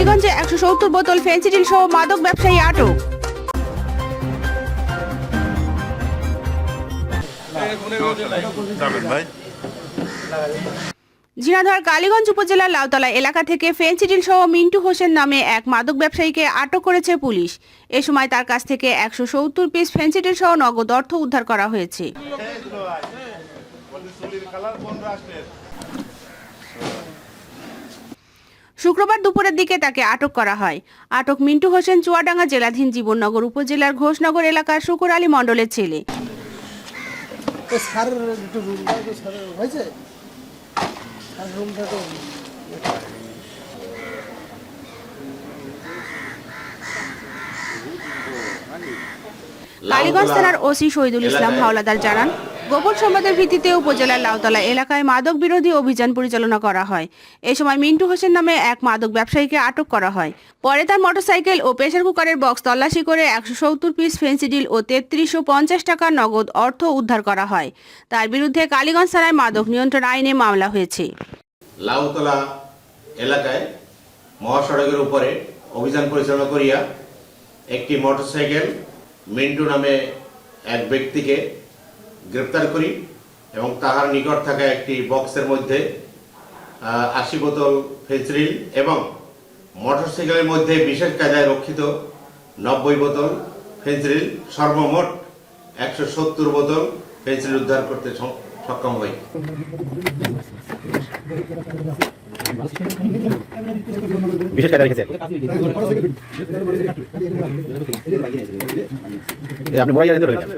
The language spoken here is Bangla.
কালীগঞ্জে একশো সত্তর বোতল ফেন্সিডিল সহ মাদক ব্যবসায়ী আটক ঝিনাধর কালীগঞ্জ উপজেলার লাউতলা এলাকা থেকে ফেন্সিডিল সহ মিন্টু হোসেন নামে এক মাদক ব্যবসায়ীকে আটক করেছে পুলিশ এ সময় তার কাছ থেকে একশো সত্তর পিস ফেন্সিডিল সহ নগদ অর্থ উদ্ধার করা হয়েছে শুক্রবার দুপুরের দিকে তাকে আটক করা হয়। আটক মিন্টু হোসেন চুয়াডাঙ্গা জেলাধীন জীবননগর উপজেলার ঘোষনগর এলাকার শুকুর আলী মণ্ডলের ছেলে। কালীগঞ্জ থানার ওসি শহীদুল ইসলাম হাওলাদার জানান গোপন সংবাদের ভিত্তিতে উপজেলার লাউতলা এলাকায় মাদক বিরোধী অভিযান পরিচালনা করা হয়। এ সময় মিন্টু হোসেন নামে এক মাদক ব্যবসায়ীকে আটক করা হয়। পরে তার মোটরসাইকেল ও প্রেসার কুকারের বক্স তল্লাশি করে একশো সত্তর পিস ফেন্সিডিল ও তেত্রিশশো পঞ্চাশ টাকা নগদ অর্থ উদ্ধার করা হয়। তার বিরুদ্ধে কালীগঞ্জ থানায় মাদক নিয়ন্ত্রণ আইনে মামলা হয়েছে। লাউতলা এলাকায় মহাসড়কের উপরে অভিযান পরিচালনা করিয়া একটি মোটরসাইকেল মিন্টু নামে এক ব্যক্তিকে গ্রেপ্তার করি এবং তাহার নিকট থাকা একটি বক্সের মধ্যে আশি বোতল ফেন্সিডিল এবং মোটরসাইকেলের মধ্যে বিশেষ কায়দায় রক্ষিত নব্বই বোতল ফেন্সিডিল সর্বমোট একশো সত্তর বোতল ফেন্সিডিল উদ্ধার করতে সক্ষম হই। বিশেষ কায়দা রেখেছে এ, আপনি বড় জানেন তো রয়েছেন